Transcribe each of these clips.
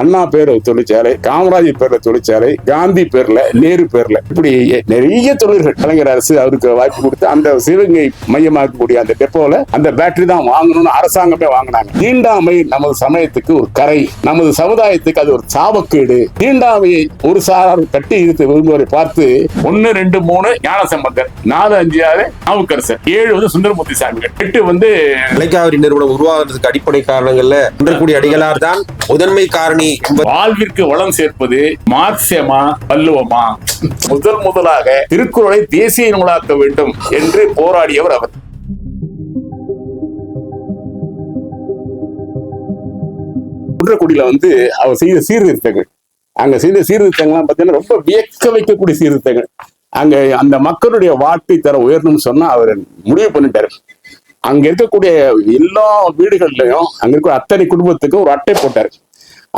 அண்ணா பேர் தொழிற்சாலை காமராஜர் பேர்ல தொழிற்சாலை காந்தி பேர்ல நேரு பேர்ல. இப்படி நிறைய தொழில்கள். கலைஞர் அரசு அவருக்கு வாய்ப்பு கொடுத்து அந்த சிவகங்கை மையமாக்கக்கூடிய அந்த டெப்போல அந்த பேட்டரி தான் வாங்கணும்னு அரசாங்கமே வாங்கினாங்க. தீண்டாமை நமது சமயத்துக்கு ஒரு கரை நமது சமுதாயத்துக்கு அது ஒரு சாபக்கேடு. தீண்டாமையை ஒரு சாரார் கட்டி இழுத்து விரும்புவரை பார்த்து ஒன்னு ரெண்டு மூணு ஞானசம்பந்தர் நாலு அஞ்சு ஆறு நாவுக்கரசர் ஏழு வந்து சுந்தரமூர்த்தி சாமிகள் எட்டு வந்து நிலைக்காவிரி நிறுவனம் உருவாகிறதுக்கு அடிப்படை காரணங்கள்ல குன்றக்குடி அடிகளார் தான் முதன்மை காரணி வாழ்விற்கு வளம் சேர்ப்பது மார்க்சியமா வள்ளுவமா? முதல் முதலாக திருக்குறளை தேசிய நூலாக்க வேண்டும் என்று போராடியவர் அவர். குன்றக்குடியில வந்து அவர் செய்த சீர்திருத்தங்கள். அங்க செய்த சீர்திருத்தங்கள்லாம் பார்த்தீங்கன்னா ரொம்ப வியக்க வைக்கக்கூடிய சீர்திருத்தங்கள். அங்க அந்த மக்களுடைய வாழ்க்கை தரம் உயரணும்னு சொன்னா அவர் முடிவு பண்ணிட்டாரு. அங்க இருக்கக்கூடிய எல்லா வீடுகள்லயும் அங்க இருக்கிற அத்தனை குடும்பத்துக்கும் ஒரு அட்டை போட்டாரு.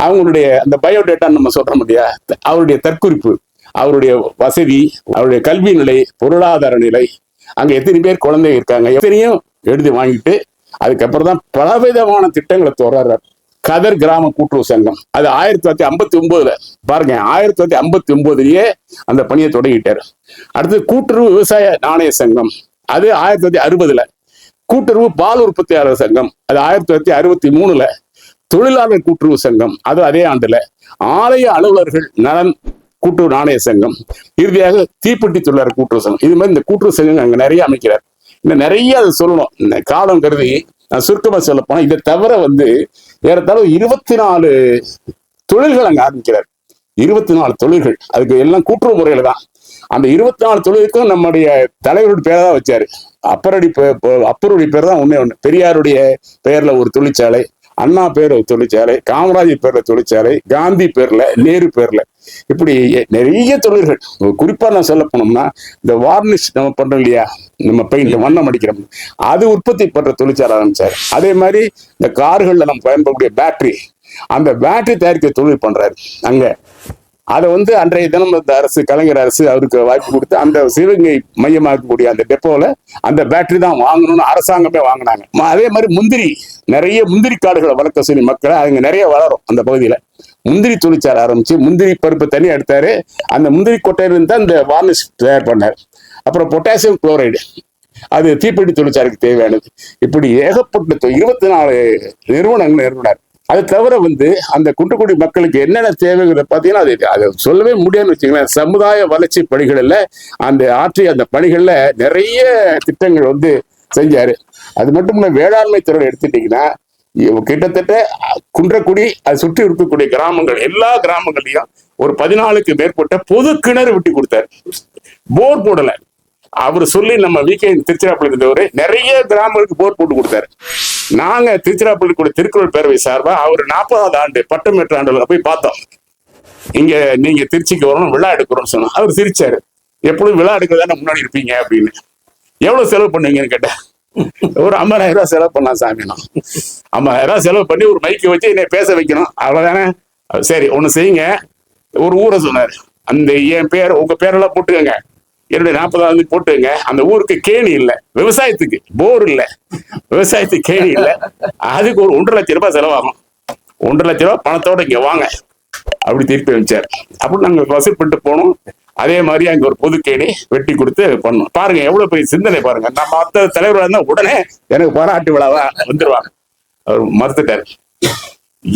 அவங்களுடைய அந்த பயோடேட்டான்னு நம்ம சொல்றோம் இல்லையா? அவருடைய தற்குறிப்பு அவருடைய வசதி அவருடைய கல்வி நிலை பொருளாதார நிலை அங்க எத்தனை பேர் குழந்தைங்க இருக்காங்க எத்தனையும் எழுதி வாங்கிட்டு அதுக்கப்புறம் தான் பலவிதமான திட்டங்களை தொடர்றார். கதர் கிராம கூட்டுறவு சங்கம். அது ஆயிரத்தி தொள்ளாயிரத்தி ஐம்பத்தி ஒன்பதுல பாருங்க ஆயிரத்தி தொள்ளாயிரத்தி ஐம்பத்தி ஒன்பதுலயே அந்த பணியை தொடங்கிட்டாரு. அடுத்து கூட்டுறவு விவசாய நாணய சங்கம். அது ஆயிரத்தி தொள்ளாயிரத்தி அறுபதுல. கூட்டுறவு பால் உற்பத்தியாளர் சங்கம். அது ஆயிரத்தி தொள்ளாயிரத்தி அறுபத்தி மூணுல தொழிலாளர் கூட்டுறவு சங்கம் அது அதே ஆண்டுல ஆலய அலுவலர்கள் நலன் கூட்டுறவு நாணய சங்கம் இறுதியாக தீப்பெட்டி தொழிலாளர் கூட்டுறவு சங்கம். இது மாதிரி இந்த கூட்டுறவு சங்கம் அங்க நிறைய அமைக்கிறார். இன்னும் நிறைய அது சொல்லணும். இந்த காலம் கருதி நான் சுருக்கமா சொல்ல போனேன் இதை தவிர வந்து ஏறத்தாழ இருபத்தி நாலு தொழில்கள் அங்க ஆரம்பிக்கிறார். இருபத்தி நாலு தொழில்கள். அதுக்கு எல்லாம் கூட்டுறவு முறையில தான். அந்த இருபத்தி நாலு தொழிலுக்கும் நம்முடைய தலைவருடைய பேரை தான் வச்சாரு. அப்பரடி அப்பருடைய பேர் தான் ஒன்னே ஒண்ணு. பெரியாருடைய பெயர்ல ஒரு தொழிற்சாலை. அண்ணா பேர் தொழிற்சாலை காமராஜர் பேர்ல தொழிற்சாலை காந்தி பேர்ல நேரு பேர்ல. இப்படி நிறைய தொழில்கள். குறிப்பா நான் சொல்ல போனோம்னா இந்த வார்னிஷ் நம்ம பண்றோம் இல்லையா? நம்ம பெயிண்ட் வண்ணம் அடிக்கிறோம் அது உற்பத்தி பண்ற தொழிற்சாலை ஆரம்பிச்சாரு. அதே மாதிரி இந்த கார்கள்ல நம்ம பயன்படக்கூடிய பேட்டரி அந்த பேட்டரி தயாரிக்க தொழில் பண்றாரு. அங்க அதை வந்து அன்றைய தினம் இந்த அரசு கலைஞர் அரசு அவருக்கு வாய்ப்பு கொடுத்து அந்த சிவகங்கை மையமாக்கக்கூடிய அந்த டெப்போல அந்த பேட்டரி தான் வாங்கணும்னு அரசாங்கமே வாங்கினாங்க. அதே மாதிரி முந்திரி நிறைய முந்திரி காடுகளை வளர்க்க சொல்லி மக்களை அவங்க நிறைய வளரும் அந்த பகுதியில. முந்திரி தொழிற்சாலை ஆரம்பிச்சு முந்திரி பருப்பு தனி எடுத்தாரு. அந்த முந்திரி கொட்டையிலிருந்து தான் இந்த வார்னிஷ் தயார் பண்ணார். அப்புறம் பொட்டாசியம் குளோரைடு அது தீப்பெட்டி தொழிற்சாலைக்கு தேவையானது. இப்படி ஏகப்பட்ட இருபத்தி நாலு நிறுவனங்கள் நிறுவனார். அது தவிர வந்து அந்த குன்றக்குடி மக்களுக்கு என்னென்ன தேவைங்கிறத பார்த்தீங்கன்னா அது அதை சொல்லவே முடியாதுன்னு வச்சுங்களேன் சமுதாய வளர்ச்சி பணிகளில் அந்த ஆற்றிய அந்த பணிகளில் நிறைய திட்டங்கள் வந்து செஞ்சார். அது மட்டும் இல்ல வேளாண்மை துறையில் எடுத்துட்டீங்கன்னா கிட்டத்தட்ட குன்றக்குடி அது சுற்றி இருக்கக்கூடிய கிராமங்கள் எல்லா கிராமங்கள்லையும் ஒரு பதினாலுக்கு மேற்பட்ட பொது கிணறு விட்டு கொடுத்தாரு. போர் போடலை. அவர் சொல்லி நம்ம விகே திருச்சிராப்பள்ளி இருந்தவர் நிறைய கிராமங்களுக்கு போர் போட்டு கொடுத்தாரு. நாங்க திருச்சிராப்பள்ளி கூட திருக்குறள் பேரவை சார்பா அவர் நாற்பதாவது ஆண்டு பட்டம் பெற்ற ஆண்டுல போய் பார்த்தோம். இங்க நீங்க திருச்சிக்கு வரணும் விழா எடுக்கிறோம்னு சொன்னோம் அவர் சிரிச்சாரு. எப்பொழுதும் விழா எடுக்கிறதான முன்னாடி இருப்பீங்க? அப்படின்னு. எவ்வளவு செலவு பண்ணீங்கன்னு கேட்டேன். ஒரு ஐம்பதாயிரம் ரூபாய் செலவு பண்ணலாம் சாமி நான். ஐம்பதாயிரம் ரூபாய் செலவு பண்ணி ஒரு மைக்கு வச்சு என்னை பேச வைக்கணும். அவ்வளவுதானே? சரி ஒண்ணு செய்யுங்க. ஒரு ஊரை சொன்னாரு. அந்த என் பேர் உங்க பேரெல்லாம் போட்டுக்கங்க. என்னுடைய நாற்பதாவது போட்டுங்க. அந்த ஊருக்கு கேணி இல்லை. விவசாயத்துக்கு போர் இல்லை. விவசாயத்துக்கு கேணி இல்லை. அதுக்கு ஒரு ஒன்றரை லட்சம் ரூபாய் செலவாகும். ஒன்றரை லட்சம் ரூபாய் பணத்தோட இங்க வாங்க. அப்படி திருப்பி வச்சார் அப்படி நாங்க வசூல் பண்ணிட்டு போனோம். அதே மாதிரி அங்க ஒரு பொது கேணி வெட்டி கொடுத்து பண்ணோம். பாருங்க எவ்வளவு பெரிய சிந்தனை பாருங்க. நம்ம மற்ற தலைவராக இருந்தா உடனே எனக்கு பாராட்டு விழாவா வந்துருவாங்க. அவர் மறுத்துட்டாரு.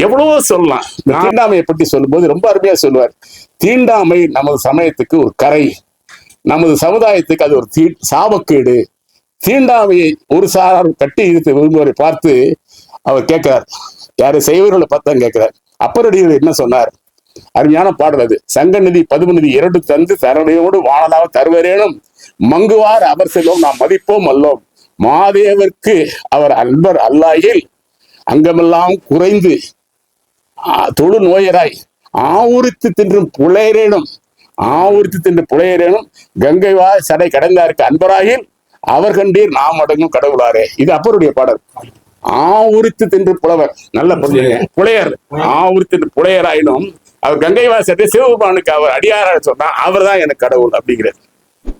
எவ்வளவோ சொல்லலாம். தீண்டாமையை பற்றி சொல்லும்போது ரொம்ப அருமையா சொல்லுவார். தீண்டாமை நமது சமயத்துக்கு ஒரு கரை. நமது சமுதாயத்துக்கு அது ஒரு தீ சாபக்கேடு. தீண்டாமையை ஒரு சாரார் கட்டி இழுத்து விரும்புவரை பார்த்து அவர் கேட்கிறார். யாரு செய்வர்களை பார்த்தா கேட்கிறார். அப்பரடியில் என்ன சொன்னார்? அருமையான பாடல் அது. சங்கநிதி பதுமநிதி இரண்டு தந்து தரணையோடு வாழலாக தருவரேனும். மங்குவார் அவர் செல்வோம் நாம் மதிப்போம் அல்லோம். மாதேவர்க்கு அவர் அன்பர் அல்லாயில் அங்கமெல்லாம் குறைந்து தொழு நோயராய் ஆவுரித்து தின்றும் புலையரேனும். ஆவர்த்தி தின்று புலையரேனும் கங்கைவா சடை கடந்தாருக்கு அன்பராகில் அவர் கண்டீர் நாம் அடங்கும் கடவுளாரே. இது அப்பருடைய பாடல். ஆவுரித்து தின்று புலவர். நல்ல புரிஞ்சுங்க. புலையர். ஆவுரித்து புலையராயினும் அவர் கங்கை வாசத்தை சிவபெருமானுக்கு அவர் அடியார சொன்னா அவர் தான் எனக்கு கடவுள் அப்படிங்கிறது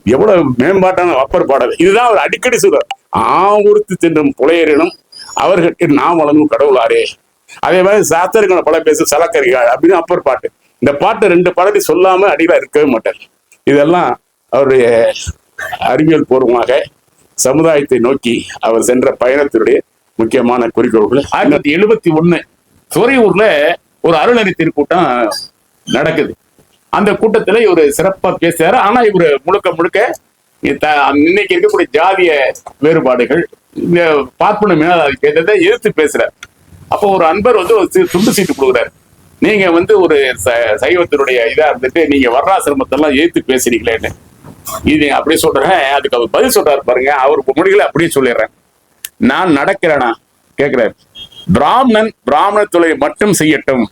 எவ்வளவு மேம்பாட்டான அப்பர் பாடல். இதுதான் அவர் அடிக்கடி சொல்றார். ஆவுரித்து தின்றும் புலையரினும் அவர்களுக்கு நாம் வழங்கும் கடவுளாரே. அதே மாதிரி சாத்தருங்களை பல பேசு சலக்கரிகள் அப்படின்னு அப்பர் பாட்டு. இந்த பாட்டு ரெண்டு பாடத்தை சொல்லாம அடியில இருக்கவே மாட்டார். இதெல்லாம் அவருடைய அறிவியல் பூர்வமாக சமுதாயத்தை நோக்கி அவர் சென்ற பயணத்தினுடைய முக்கியமான குறிக்கோள்கள். ஆயிரத்தி தொள்ளாயிரத்தி எழுபத்தி ஒண்ணு துறையூர்ல ஒரு அருளறி திருக்கூட்டம் நடக்குது. அந்த கூட்டத்துல இவர் சிறப்பா பேசுறாரு. ஆனா இவர் முழுக்க முழுக்க இன்னைக்கு இருக்கக்கூடிய ஜாதிய வேறுபாடுகள் பார்ப்பன மேலாதிக்கத்தை எதிர்த்து பேசுறாரு. அப்போ ஒரு அன்பர் வந்து ஒரு துண்டு சீட்டு கொடுக்குறாரு. நீங்க வந்து ஒரு ச- சைவத்தினுடைய இதா இருந்துட்டு நீங்க வர்ணாசிரமத்தெல்லாம் ஏத்து பேசுறீங்களேன்னு. இது அப்படியே சொல்றேன். அதுக்கு அவர் பதில் சொல்றாரு பாருங்க. அவருக்கு முடிகளை அப்படியே சொல்லிடுறேன். நான் நடக்கிறேனா? கேட்கிறார் பிராமணன் பிராமண தொழிலை மட்டும் செய்யட்டும்.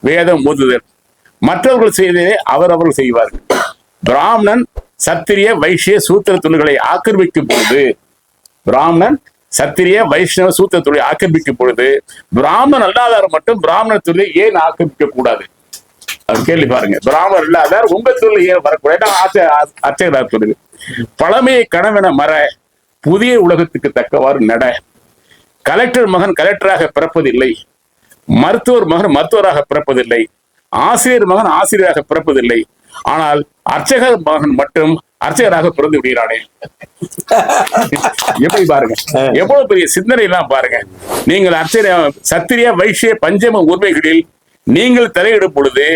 வேதம் ஓதுதல். மற்றவர்கள் செய்ததை அவரவர்கள் செய்வார்கள் பிராமணன் சத்திரிய வைஷ்ய சூத்திர தொழில்களை ஆக்கிரமிக்கும் பொழுது பிராமணன் சத்திரிய வைஷ்ணவ சூத்திர தொழிலை ஆக்கிரமிக்கும் பொழுது பிராமணன் அல்லாதார் மட்டும் பிராமண தொழிலை ஏன் ஆக்கிரமிக்க கூடாது? கேள்வி பாருங்க. பிராமணர் இல்லாதார் உங்க தொழில் ஏன் வரக்கூடாது? அர்ச்சகரார் சொல்லுது. பழமையை கனவென மற புதிய உலகத்துக்கு தக்கவாறு நட. கலெக்டர் மகன் கலெக்டராக பிறப்பதில்லை. மருத்துவர் மகன் மருத்துவராக பிறப்பதில்லை. ஆசிரியர் மகன் ஆசிரியராக பிறப்பதில்லை. ஆனால் அர்ச்சகர் மகன் மட்டும் அர்ச்சகராக பிறந்து விடுகிறானே. எப்படி பாருங்க? எவ்வளவு பெரிய சிந்தனை எல்லாம் பாருங்க. நீங்கள் அர்ச்சக சத்திரிய வைஷ்ய பஞ்சம உரிமைகளில் நீங்கள் தலையிடும் பொழுது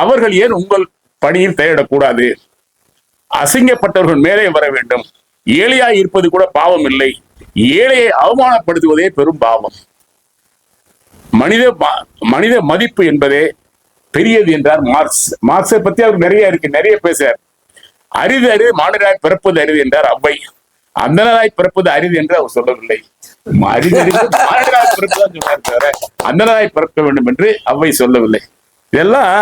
அவர்கள் ஏன் உங்கள் பணியில் தலையிடக்கூடாது? அசிங்கப்பட்டவர்கள் மேலே வர வேண்டும். ஏழையாய் இருப்பது கூட பாவம் இல்லை. ஏழையை அவமானப்படுத்துவதே பெரும் பாவம். மனித மனித மதிப்பு என்பதே பெரியது என்றார் மார்க்ஸ். மார்க்ஸை பத்தி அவர் நிறைய இருக்கு நிறைய பேசுறார். அரிது அரிது பிறப்பது அரிது என்றார் அவ்வை. அந்தனராய் பிறப்பது அரிது என்று அவர் சொல்லவில்லை. அரிது அரிது மாநிலாய் பிறப்புதான் சொன்னார் தவிர அந்தனராய் பிறக்க வேண்டும் என்று அவ்வை சொல்லவில்லை. இதெல்லாம்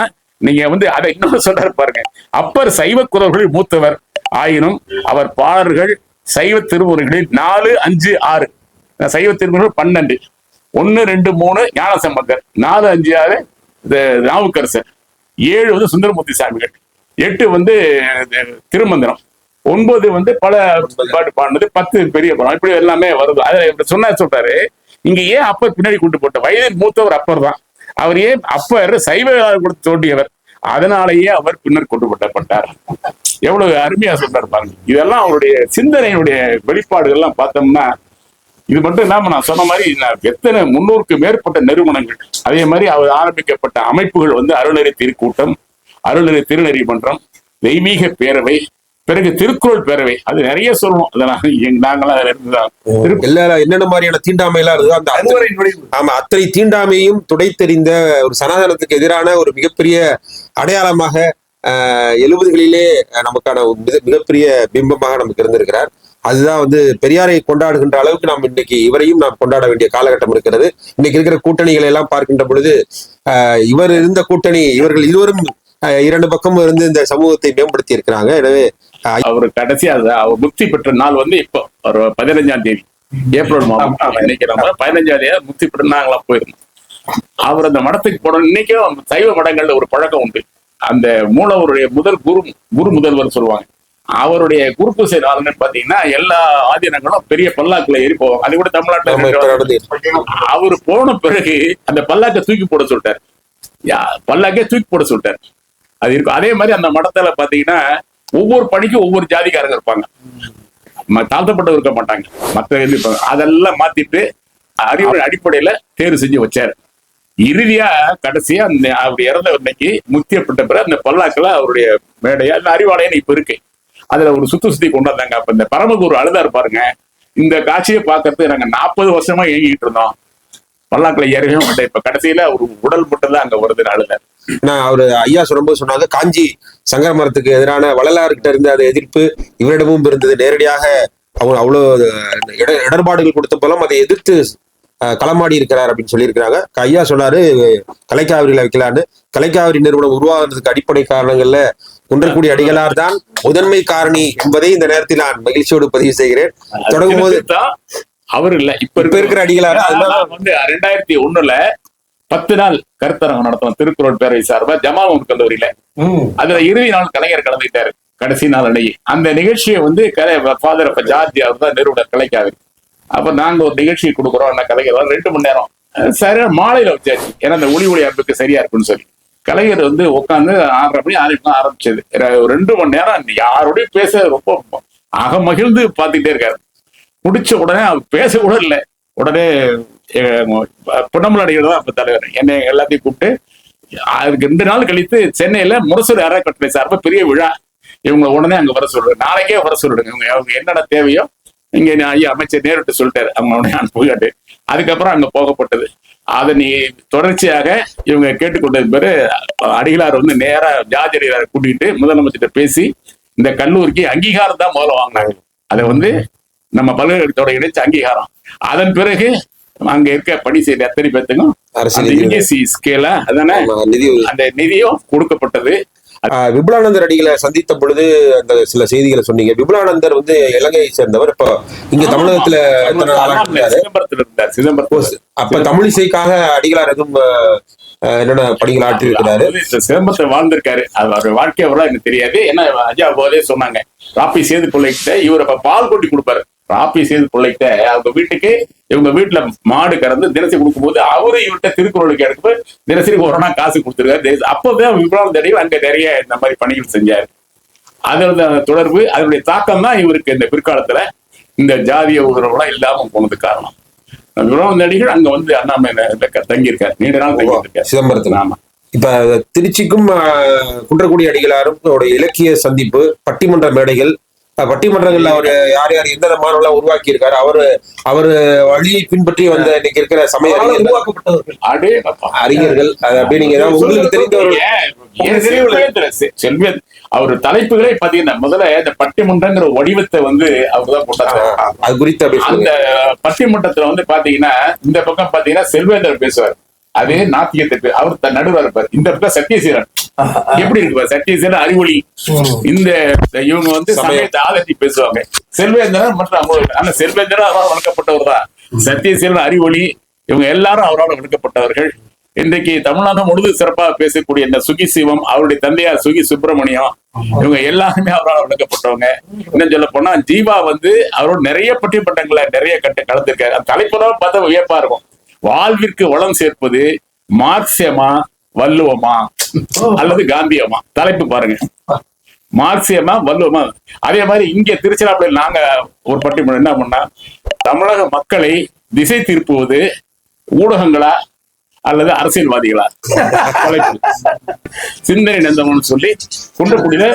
நீங்க வந்து அதை இன்னொன்று சொல்றாரு பாருங்க. அப்பர் சைவ குரல்களில் மூத்தவர். ஆயினும் அவர் பாடல்கள் சைவ திருமுறைகளில் நாலு அஞ்சு ஆறு. சைவ திருமுறைகள் பன்னெண்டு. ஒன்னு ரெண்டு மூணு ஞானசம்பந்தர். நாலு அஞ்சு ஆறு இந்த ஏழு வந்து சுந்தரமூர்த்தி சாமிகள். எட்டு வந்து திருமந்திரம். ஒன்பது வந்து பல பாட்டு பாடினது பத்து பெரிய படம். இப்படி எல்லாமே வருது. அதை இப்படி சொன்னா சொல்றாரு. இங்க ஏன் அப்ப பின்னாடி கொண்டு போட்ட வயதில் மூத்தவர் அப்பர் தான். அவர் ஏன் அப்பர் சைவ கொடுத்து தோண்டியவர் அதனாலேயே அவர் பின்னர் கொண்டு போட்டப்பட்டார் எவ்வளவு அருமையா சொல்றாரு பாருங்க. இதெல்லாம் அவருடைய சிந்தனையுடைய வெளிப்பாடுகள்லாம் பார்த்தோம்னா இது மட்டும் இல்லாம நான் சொன்ன மாதிரி நான் எத்தனை முன்னூறுக்கு மேற்பட்ட நிறுவனங்கள் அதே மாதிரி அவர் ஆரம்பிக்கப்பட்ட அமைப்புகள் வந்து அருள்நெறி திருக்கூட்டம். அருள்நெறி திருநெறி மன்றம் தெய்வீக பேரவை பிறகு திருக்குறள் பேரவை அது நிறைய சொல்லணும் அதெல்லாம் எங்க- நாங்களாம் அதுல இருந்துதான் எல்லா என்னென்ன மாதிரியான தீண்டாமை எல்லாம் இருக்குதோ அந்த நுழைவு ஆமா அத்தனை தீண்டாமையும் துடைத்தெறிந்த ஒரு சனாதனத்துக்கு எதிரான ஒரு மிகப்பெரிய அடையாளமாக ஆஹ், எழுபதுகளிலே நமக்கான மிகப்பெரிய பிம்பமாக நமக்கு இருந்திருக்கிறார். அதுதான் வந்து பெரியாரை கொண்டாடுகின்ற அளவுக்கு நாம் இன்னைக்கு இவரையும் நாம் கொண்டாட வேண்டிய காலகட்டம் இருக்கிறது. இன்னைக்கு இருக்கிற கூட்டணிகளை எல்லாம் பார்க்கின்ற பொழுது ஆஹ், இவர் இருந்த கூட்டணி இவர்கள் இருவரும் இரண்டு பக்கமும் இருந்து இந்த சமூகத்தை மேம்படுத்தி இருக்கிறாங்க. எனவே அவர் கடைசி அது அவர் முக்தி பெற்ற நாள் வந்து இப்போ ஒரு பதினஞ்சாம் தேதி. ஏப்ரல் மாதம். நம்ம பதினஞ்சாம் தேதி முக்தி பெற்ற நாங்களாம் போயிருந்தோம். அவர் அந்த மடத்துக்கு போன இன்னைக்கும் சைவ மடங்கள்ல ஒரு பழக்கம் உண்டு. அந்த மூலவருடைய முதல் குரு குரு முதல்வர் சொல்லுவாங்க. அவருடைய குரு பூசை நாள்னு பாத்தீங்கன்னா எல்லா ஆதீனங்களும் பெரிய பல்லாக்குல ஏறி போவாங்க. அது கூட தமிழ்நாட்டுல அவர் போன பிறகு அந்த பல்லாக்கை தூக்கி போட சொல்லிட்டார். யா பல்லாக்கே தூக்கி போட சொல்லிட்டார். அது இருக்கும். அதே மாதிரி அந்த மடத்துல பாத்தீங்கன்னா ஒவ்வொரு பணிக்கும் ஒவ்வொரு ஜாதிக்காரங்க இருப்பாங்க. தாழ்த்தப்பட்டவர் இருக்க மாட்டாங்க. மற்ற இது அதெல்லாம் மாத்திட்டு அறிவுரை அடிப்படையில தேர்வு செஞ்சு வச்சாரு. இறுதியா கடைசியா அந்த அவர் இறந்த இன்னைக்கு முத்தியப்பட்ட பிறகு அந்த பல்லாக்கில் அவருடைய மேடையா அந்த அறிவாலயம் இப்ப இருக்கு. அதுல ஒரு சுத்து சுத்தி கொண்டாந்தாங்க. அப்ப இந்த பரமகுரு அழுதா பாருங்க. இந்த காட்சியை பார்க்கறது நாங்க நாற்பது வருஷமா இயங்கிட்டு இருந்தோம். பல்லாக்களை ஏறவே மாட்டேன் இப்ப கடைசியில ஒரு உடல் மட்டும் தான் அங்க வருது அழுத நான் அவரு ஐயா சொல்லும்போது சொன்னாங்க காஞ்சி சங்கர மரத்துக்கு எதிரான வள்ளலார்கிட்ட இருந்த அந்த எதிர்ப்பு இவரிடமும் இருந்தது. நேரடியாக அவங்க அவ்வளவு இட இடர்பாடுகள் கொடுத்த போலும் அதை எதிர்த்து களமாடி இருக்கிறார் அப்படின்னு சொல்லியிருக்கிறாங்க. ஐயா சொன்னாரு கலைக்காவிரியில வைக்கலான்னு. கலைக்காவிரி நிறுவனம் உருவாகிறதுக்கு அடிப்படை காரணங்கள்ல குன்றக்குடி அடிகளார் தான் முதன்மை காரணி என்பதை இந்த நேரத்தில் நான் மகிழ்ச்சியோடு பதிவு செய்கிறேன். தொடங்கும் போது அவர் இல்ல. இப்ப இப்ப இருக்கிற அடிகளார் வந்து ரெண்டாயிரத்தி ஒண்ணுல பத்து நாள் கருத்தரங்கம் நடத்தணும். திருக்குறள் பேரவை சார்பா ஜமால் கல்லூரியில. அதுல இறுதி நாள் கலைஞர் கலந்துட்டாரு கடைசி நாள் அன்னைக்கு. அந்த நிகழ்ச்சியை வந்து கலை ஃபாதர் அப்ப ஜார்ஜ் அவர் தான் நிறுவனர் கலைக்காது அப்ப நாங்க ஒரு நிகழ்ச்சி கொடுக்குறோம். அந்த கலைஞர் ரெண்டு மணி நேரம். சரியா மாலையில வச்சாச்சு. ஏன்னா அந்த ஒளி ஒளி அமைப்புக்கு சரியா இருக்கும்னு சொல்லி. கலைஞர் வந்து உட்காந்து ஆறரை மணி ஆறு மணி ஆரம்பிச்சது. ரெண்டு மணி நேரம் யாரோடய பேச ரொம்ப அகமகிழ்ந்து பார்த்துக்கிட்டே இருக்காரு. முடிச்ச உடனே அவர் பேச கூட இல்லை. உடனே பொன்னமலடிகள் தான் அப்ப தலைவர். என்னை எல்லாத்தையும் கூப்பிட்டு அதுக்கு ரெண்டு நாள் கழித்து சென்னையில முரசூர் அறக்கட்டளை சார்பா பெரிய விழா. இவங்க உடனே அங்க வர சொல்லுங்க நாளைக்கே வர சொல்லிடுங்க இவங்க அவங்க என்னென்ன தேவையோ இங்க நான் ஐயா அமைச்சர் நேரிட்டு சொல்லிட்டாரு. அவங்க உடனே அனுப்பிட்டு அதுக்கப்புறம் அங்க போகப்பட்டது. அதை நீ தொடர்ச்சியாக இவங்க கேட்டுக்கொண்டது பேரு அடிகளார் வந்து நேரா ஜார்ஜ் அடிகளாரை கூட்டிட்டு முதலமைச்சர்கிட்ட பேசி இந்த கல்லூரிக்கு அங்கீகாரம் தான் முதல்ல வாங்கினாங்க. அதை வந்து நம்ம பல்கலைக்கழகத்தோட இணைச்ச அங்கீகாரம். அதன் பிறகு அங்க இருக்க பணி செய்த அத்தனை பேர்த்துக்கும் யுஜிசி ஸ்கேல அதானே. அந்த நிதியும் கொடுக்கப்பட்டது. விபுலானந்தர் அடிகளை சந்தித்த பொழுது அந்த சில செய்திகளை சொன்னீங்க. விபுலானந்தர் வந்து இலங்கையை சேர்ந்தவர். இப்போ இங்க தமிழகத்துல இருந்தாரு? சிதம்பரத்தில் இருந்தார். சிதம்பரத்தில் அப்ப தமிழிசைக்காக அடிகளார் எதுவும் ஆஹ், என்னென்ன பணிகள் ஆற்றி இருக்கிறாரு அதாவது சிதம்பரத்தை வாழ்ந்திருக்காரு. அவர் வாழ்க்கை வரலாம் எனக்கு தெரியாது. ஏன்னா அஜா போதே சொன்னாங்க ராப்பி சேது பிள்ளைகிட்ட இவர் அப்ப பால் கொட்டி கொடுப்பாரு. ராப்பி சேது பிள்ளைகிட்ட அவங்க வீட்டுக்கு இவங்க வீட்டுல மாடு கறந்து தினசரி கொடுக்கும்போது அவரு இவர்கிட்ட திருக்குறளுக்கு எடுக்கும்போது தினசரி ஒரு நாள் காசு கொடுத்துருக்காரு. அப்போதான் விபரம் தடவை அங்க நிறைய இந்த மாதிரி பணிகள் செஞ்சாரு. அதோட அந்த தொடர்பு அதனுடைய தாக்கம் தான் இவருக்கு இந்த பிற்காலத்துல இந்த ஜாதிய உறவுலாம் இல்லாம போனது காரணம். விபரம் நடிகர் அங்க வந்து அண்ணாமலை தங்கியிருக்காரு. நீண்ட நாள் தங்கியிருக்காரு. சிதம்பரத்துல ஆமா. இப்ப திருச்சிக்கும் குன்றக்குடி அடிகளாரும் இலக்கிய சந்திப்பு பட்டிமன்ற மேடைகள் பட்டிமன்றங்கள்ல அவர் யார் யார் எந்தெந்த மாணவர்களா உருவாக்கி இருக்காரு அவரு அவர் வழியை பின்பற்றி வந்த இன்னைக்கு இருக்கிற சமய அறிஞர்கள். அறிஞர்கள் அது அப்படி நீங்க ஏதாவது உங்களுக்கு தெரிந்த ஒரு ஏன், ஏன் செல்வேந்திர செ- செல்வேந்த் அவர் தலைப்புகளே பாத்தீங்கன்னா முதல்ல இந்த பட்டிமன்றங்கிற வடிவத்தை வந்து அவர் தான் போட்டாரு ஆஹ், அது குறித்து அந்த பட்டிமன்றத்துல வந்து பாத்தீங்கன்னா இந்த பக்கம் பாத்தீங்கன்னா செல்வேந்தர் பேசுவார். அதே நாத்தியத்தை பே- அவர் த- நடுவர் இருப்பார் இந்த பக்கம் சத்யசீரன். எப்படி இருக்கு பாரு, சத்யசீரன் அறிவொளி. இந்த இவங்க வந்து. சமயத்தை ஆதரிச்சு பேசுவாங்க. செல்வேந்திரன் மற்றும் ஆனா செல்வேந்திரன் அவரால் வளர்க்கப்பட்டவர் தான். சத்யசீரன் அறிவொளி. இவங்க எல்லாரும் அவரால் வளர்க்கப்பட்டவர்கள் இன்றைக்கு தமிழ்நாடு முழுது சிறப்பாக பேசக்கூடிய இந்த சுகி சிவம் அவருடைய தந்தையார் சுகி சுப்பிரமணியம் இவங்க எல்லாருமே அவரால் வளர்க்கப்பட்டவங்க இன்னும் சொல்ல போனா ஜீவா வந்து அவரோட நிறைய பட்டிமன்றங்களை நிறைய கட்டு கலந்துருக்காரு. தலைப்புலாம் பார்த்தா வியப்பா இருக்கும். வாழ்விற்கு வளம் சேர்ப்பது மார்க்சியமா வள்ளுவமா அல்லது காந்தியமா? தலைப்பு பாருங்க. மார்க்சியமா வள்ளுவமா? அதே மாதிரி இங்க திருச்சிராப்பள்ளியில் நாங்க ஒரு பட்டிமன்றம் என்ன பண்ணா தமிழக மக்களை திசை திருப்புவது ஊடகங்களா அல்லது அரசியல்வாதிகளா. சிந்தனை நந்தமன் சொல்லி குன்றக்குடியில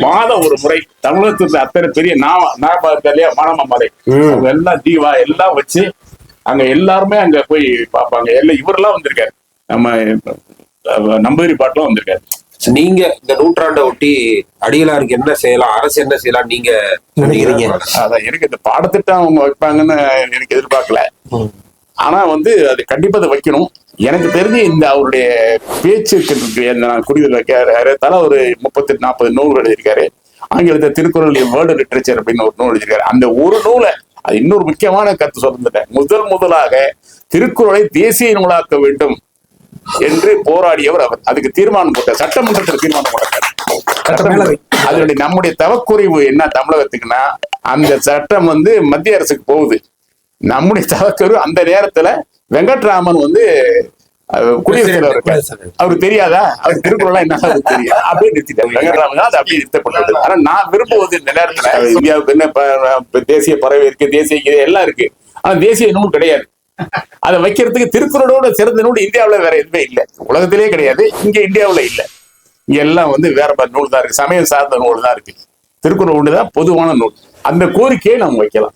மாதம் ஒரு முறை தமிழகத்துல அத்தனை பெரிய நாம நாம இல்லையா? மானம மலை. ம். அவங்க எல்லாம் தீவா எல்லாம் வச்சு அங்க எல்லாருமே அங்க போய் பார்ப்பாங்க. எல்லாம் இவரெல்லாம் வந்திருக்காரு. நம்ம நம்பூதிரி பாட்டுலாம் வந்திருக்காரு. நீங்க இந்த நூற்றாண்டை ஒட்டி அடிகளாருக்கு என்ன செய்யலாம் அரசு என்ன செய்யலாம் நீங்க நினைக்கிறீங்க? அதான் எனக்கு இந்த பாடத்திட்டம் அவங்க வைப்பாங்கன்னு எனக்கு எதிர்பார்க்கல. ஆனா வந்து அது கண்டிப்பா அதை வைக்கணும். எனக்கு தெரிஞ்சு இந்த அவருடைய இருக்கு. இந்த நான் குடியில் வைக்கிறாரு தலா ஒரு முப்பத்தெட்டு நாற்பது நூல்கள் எழுதியிருக்காரு. ஆங்கிலத்தை திருக்குறள் வேர்ல்டு லிட்ரேச்சர் அப்படின்னு ஒரு நூல் எழுதியிருக்காரு. அந்த ஒரு நூலை அது இன்னொரு முக்கியமான கருத்து சொல்லிருந்தேன் முதல் முதலாக திருக்குறளை தேசிய நூலாக்க வேண்டும் என்று போராடியவர் அவர். அதுக்கு தீர்மானம் போட்டார் சட்டமன்றத்தில் தீர்மானம் போட்டார். அதனுடைய நம்முடைய தவக்குறைவு என்ன தமிழகத்துக்குன்னா அந்த சட்டம் வந்து மத்திய அரசுக்கு போகுது. நம்முடைய தவக்குறைவு அந்த நேரத்துல வெங்கட்ராமன் வந்து அவருக்கு தெரியாதா? அவர் திருக்குறள் என்ன தெரியும் அப்படியே அது அப்படியே ஆனா நான் விரும்புவது இந்த நேரத்துல இந்தியாவுக்கு என்ன தேசிய பறவை இருக்கு தேசிய கீதை எல்லாம் இருக்கு. ஆனா தேசிய நூல் கிடையாது. அதை வைக்கிறதுக்கு திருக்குறளோட சிறந்த நூல் இந்தியாவுல வேற எதுவுமே இல்லை. உலகத்திலே கிடையாது. இங்க இந்தியாவுல இல்ல. இங்க எல்லாம் வந்து வேற மாதிரி நூல் தான் இருக்கு. சமயம் சார்ந்த நூல் தான் இருக்கு. திருக்குறள் ஒன்று தான் பொதுவான நூல். அந்த கோரிக்கையை நம்ம வைக்கலாம்.